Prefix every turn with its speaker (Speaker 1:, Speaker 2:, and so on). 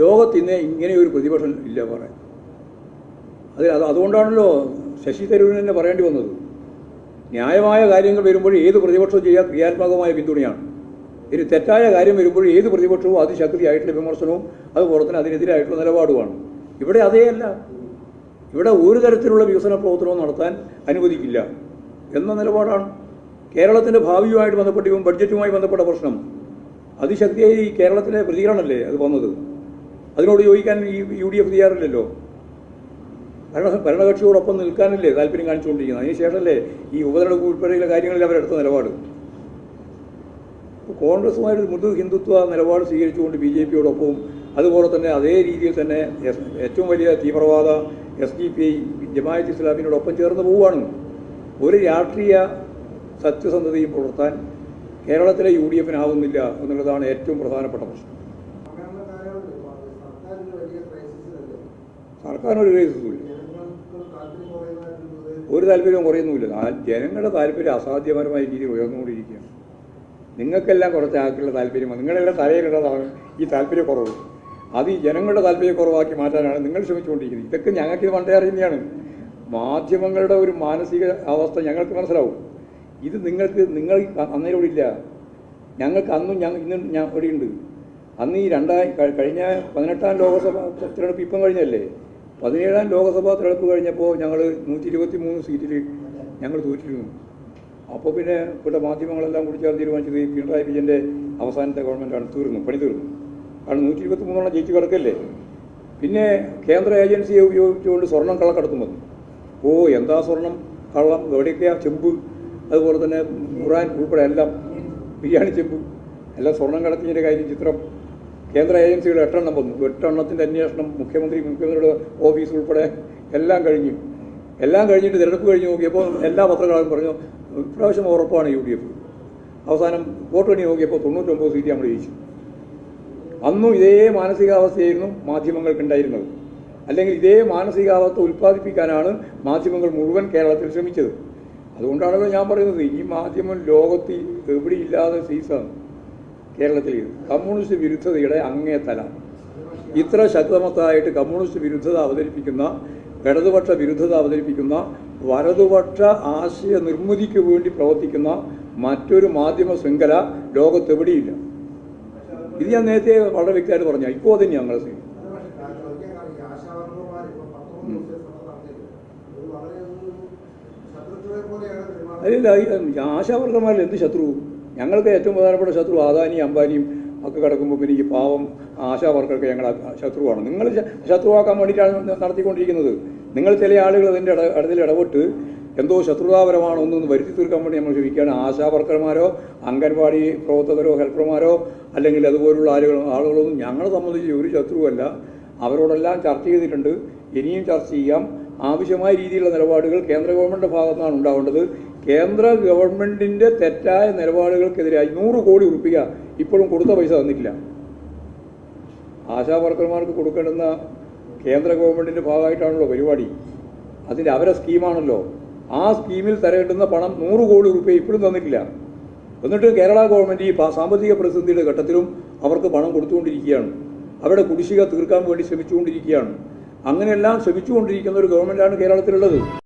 Speaker 1: ലോകത്ത് ഇന്ന് ഇങ്ങനെ ഒരു പ്രതിപക്ഷം ഇല്ല പറയാൻ. അത് അത് അതുകൊണ്ടാണല്ലോ ശശി തരൂരിന് തന്നെ പറയേണ്ടി വന്നത്. ന്യായമായ കാര്യങ്ങൾ വരുമ്പോൾ ഏത് പ്രതിപക്ഷവും ചെയ്യാൻ ക്രിയാത്മകമായ പിന്തുണയാണ്. ഇനി തെറ്റായ കാര്യം വരുമ്പോൾ ഏത് പ്രതിപക്ഷവും അതിശക്തിയായിട്ടുള്ള വിമർശനവും അതുപോലെ തന്നെ അതിനെതിരായിട്ടുള്ള നിലപാടുമാണ്. ഇവിടെ അതേയല്ല ഇവിടെ ഒരു തരത്തിലുള്ള വികസന പ്രവർത്തനവും നടത്താൻ അനുവദിക്കില്ല എന്ന നിലപാടാണ്. കേരളത്തിന്റെ ഭാവിയുമായിട്ട് ബന്ധപ്പെട്ട് ബഡ്ജറ്റുമായി ബന്ധപ്പെട്ട പ്രശ്നം. അതിശക്തിയായി ഈ കേരളത്തിലെ പ്രതികരണമല്ലേ അത് വന്നത്? അതിനോട് യോജിക്കാൻ ഈ യു ഡി എഫ് തയ്യാറില്ലല്ലോ. ഭരണ ഭരണകക്ഷിയോടൊപ്പം നിൽക്കാനല്ലേ താല്പര്യം കാണിച്ചുകൊണ്ടിരിക്കുന്നത്? അതിനുശേഷമല്ലേ ഈ ഉപതെരഞ്ഞെടുപ്പ് ഉൾപ്പെടെയുള്ള കാര്യങ്ങളിൽ അവരെടുത്ത നിലപാട്? കോൺഗ്രസുമായിട്ട് മൃദു ഹിന്ദുത്വ നിലപാട് സ്വീകരിച്ചുകൊണ്ട് ബി ജെ പിയോടൊപ്പവും അതുപോലെ തന്നെ അതേ രീതിയിൽ തന്നെ ഏറ്റവും വലിയ തീവ്രവാദ S D P I Jamaat ഇസ്ലാമിനോടൊപ്പം ചേർന്ന് പോവുകയാണ്. ഒരു രാഷ്ട്രീയ സത്യസന്ധതയും പുലർത്താൻ കേരളത്തിലെ യു ഡി എഫിനാവുന്നില്ല എന്നുള്ളതാണ് ഏറ്റവും പ്രധാനപ്പെട്ട പ്രശ്നം? സർക്കാരിനൊരു കേസുമില്ല ഒരു താല്പര്യവും കുറയുന്നുമില്ല. ജനങ്ങളുടെ താല്പര്യം അസാധ്യപരമായ രീതിയിൽ ഉയർന്നുകൊണ്ടിരിക്കുകയാണ്. നിങ്ങൾക്കെല്ലാം കുറച്ച് ആൾക്കുള്ള താല്പര്യം നിങ്ങളെല്ലാം തലയിലുള്ളതാണ് ഈ താല്പര്യക്കുറവ്. അത് ഈ ജനങ്ങളുടെ താല്പര്യക്കുറവാക്കി മാറ്റാനാണ് നിങ്ങൾ ശ്രമിച്ചുകൊണ്ടിരിക്കുന്നത്. ഇതൊക്കെ ഞങ്ങൾക്ക് പണ്ടേ അറിയുന്നതാണ്. മാധ്യമങ്ങളുടെ ഒരു മാനസിക അവസ്ഥ ഞങ്ങൾക്ക് മനസ്സിലാവും. ഇത് നിങ്ങൾക്ക് നിങ്ങൾ അന്നേരം ഇവിടെ ഇല്ല. ഞങ്ങൾക്ക് അന്നും ഞങ്ങൾ ഇന്നും ഞാൻ ഇവിടെയുണ്ട്. അന്ന് ഈ രണ്ടായി കഴി- കഴിഞ്ഞ പതിനെട്ടാം ലോകസഭ തിരഞ്ഞെടുപ്പ് ഇപ്പം കഴിഞ്ഞല്ലേ? പതിനേഴാം ലോകസഭാ തിരഞ്ഞെടുപ്പ് കഴിഞ്ഞപ്പോൾ ഞങ്ങൾ നൂറ്റി ഇരുപത്തി മൂന്ന് സീറ്റിൽ ഞങ്ങൾ തോറ്റിരുന്നു. അപ്പോൾ പിന്നെ ഇവിടെ മാധ്യമങ്ങളെല്ലാം കൂടി ചേർന്ന് തീരുമാനിച്ചത് പിണറായി വിജയന്റെ അവസാനത്തെ ഗവൺമെന്റാണ് തീർന്നു പണി തീർന്നു. കാരണം നൂറ്റി ഇരുപത്തി മൂന്നോളം ജയിച്ചു കിടക്കല്ലേ? പിന്നെ കേന്ദ്ര ഏജൻസിയെ ഉപയോഗിച്ചുകൊണ്ട് സ്വർണം കള്ളക്കടത്തും വന്നു. ഓ എന്താ സ്വർണം കള്ളം എവിടെയൊക്കെയാ ചെമ്പ്? അതുപോലെ തന്നെ ഖുറാൻ ഉൾപ്പെടെ എല്ലാം ബിരിയാണി ചെപ്പ് എല്ലാം സ്വർണം കടത്തിന്റെ കാര്യം ചിത്രം. കേന്ദ്ര ഏജൻസികൾ എട്ടെണ്ണം വന്നു. എട്ടെണ്ണത്തിന്റെ അന്വേഷണം മുഖ്യമന്ത്രി മുഖ്യമന്ത്രിയുടെ ഓഫീസ് ഉൾപ്പെടെ എല്ലാം കഴിഞ്ഞു. എല്ലാം കഴിഞ്ഞിട്ട് തിരഞ്ഞെടുപ്പ് കഴിഞ്ഞ് നോക്കിയപ്പോൾ എല്ലാ പത്രങ്ങളും പറഞ്ഞു ഇപ്രാവശ്യം ഉറപ്പാണ് യു ഡി എഫ്. അവസാനം വോട്ട് എണ്ണി നോക്കിയപ്പോൾ തൊണ്ണൂറ്റൊമ്പത് സീറ്റ് നമ്മൾ ജയിച്ചു. അന്നും ഇതേ മാനസികാവസ്ഥയായിരുന്നു മാധ്യമങ്ങൾക്കുണ്ടായിരുന്നത് അല്ലെങ്കിൽ ഇതേ മാനസികാവസ്ഥ ഉൽപ്പാദിപ്പിക്കാനാണ് മാധ്യമങ്ങൾ മുഴുവൻ കേരളത്തിൽ ശ്രമിച്ചത്. അതുകൊണ്ടാണല്ലോ ഞാൻ പറയുന്നത്. ഈ മാധ്യമം ലോകത്ത് എവിടെയില്ലാതെ സീസാണ് കേരളത്തിൽ കമ്മ്യൂണിസ്റ്റ് വിരുദ്ധതയുടെ അങ്ങേ തല ഇത്ര ശക്തമത്തായിട്ട് കമ്മ്യൂണിസ്റ്റ് വിരുദ്ധത അവതരിപ്പിക്കുന്ന ഇടതുപക്ഷ വിരുദ്ധത അവതരിപ്പിക്കുന്ന വലതുപക്ഷ ആശയ നിർമ്മിതിക്ക് വേണ്ടി പ്രവർത്തിക്കുന്ന മറ്റൊരു മാധ്യമ ശൃംഖല ലോകത്തെവിടെയില്ല ഇത് ഞാൻ നേരത്തെ വളരെ വ്യക്തമായിട്ട് പറഞ്ഞു ഇപ്പോൾ തന്നെ ഞങ്ങളെ സ്വീകരിക്കും
Speaker 2: അത് പക്ഷേ കാ- ചോദിക്കാൻ കാരണം ഈ ആശാവർക്കർമാർ ഇപ്പൊ പത്തൊമ്പത് ദിവസം ശ്രമം നടത്തിയത് ഒരു വളരെ ഒരു ശത്രുക്കളെ പോലെയാണ് പെരുമാറുന്നത്
Speaker 1: അതിൽ ആശാവർക്കന്മാരിൽ എന്ത് ശത്രു ഞങ്ങൾക്ക് ഏറ്റവും പ്രധാനപ്പെട്ട ശത്രു ആദാനിയും അംബാനിയും ഒക്കെ കിടക്കുമ്പോൾ പിന്നെ ഈ പാവം ആശാവർക്കൊക്കെ ഞങ്ങൾ ശത്രുവാണ്. നിങ്ങൾ ശത്രുവാക്കാൻ വേണ്ടിയിട്ടാണ് നടത്തിക്കൊണ്ടിരിക്കുന്നത്. നിങ്ങൾ ചില ആളുകൾ അതിന്റെ ഇട ഇടത്തിൽ ഇടപെട്ട് എന്തോ ശത്രുതാപരമാണോ ഒന്നൊന്ന് വരുത്തി തീർക്കാൻ വേണ്ടി നമ്മൾ ശ്രമിക്കുകയാണ്. ആശാവർക്കർമാരോ അംഗൻവാടി പ്രവർത്തകരോ ഹെൽപ്പർമാരോ അല്ലെങ്കിൽ അതുപോലുള്ള ആളുകൾ ആളുകളൊന്നും ഞങ്ങളെ സംബന്ധിച്ച് ഒരു ശത്രുവല്ല. അവരോടെല്ലാം ചർച്ച ചെയ്തിട്ടുണ്ട്. ഇനിയും ചർച്ച ചെയ്യാം. ആവശ്യമായ രീതിയിലുള്ള നിലപാടുകൾ കേന്ദ്ര ഗവൺമെന്റ് ഭാഗത്താണ് ഉണ്ടാവേണ്ടത്. കേന്ദ്ര ഗവൺമെന്റിന്റെ തെറ്റായ നിലപാടുകൾക്കെതിരായി നൂറ് കോടി ഉറപ്പിക ഇപ്പോഴും കൊടുത്ത പൈസ തന്നിട്ടില്ല. ആശാ വർക്കർമാർക്ക് കൊടുക്കേണ്ടുന്ന കേന്ദ്ര ഗവൺമെന്റിന്റെ ഭാഗമായിട്ടാണല്ലോ പരിപാടി. അതിന്റെ അവരെ സ്കീമാണല്ലോ. ആ സ്കീമിൽ തരേണ്ടുന്ന പണം നൂറ് കോടി ഉറുപ്പിക ഇപ്പോഴും തന്നിട്ടില്ല. എന്നിട്ട് കേരള ഗവൺമെന്റ് ഈ സാമ്പത്തിക പ്രതിസന്ധിയുടെ ഘട്ടത്തിലും അവർക്ക് പണം കൊടുത്തുകൊണ്ടിരിക്കുകയാണ്. അവരുടെ കുടിശ്ശിക തീർക്കാൻ വേണ്ടി ശ്രമിച്ചുകൊണ്ടിരിക്കുകയാണ്. അങ്ങനെയെല്ലാം ശ്രമിച്ചുകൊണ്ടിരിക്കുന്ന ഒരു ഗവൺമെന്റാണ് കേരളത്തിലുള്ളത്.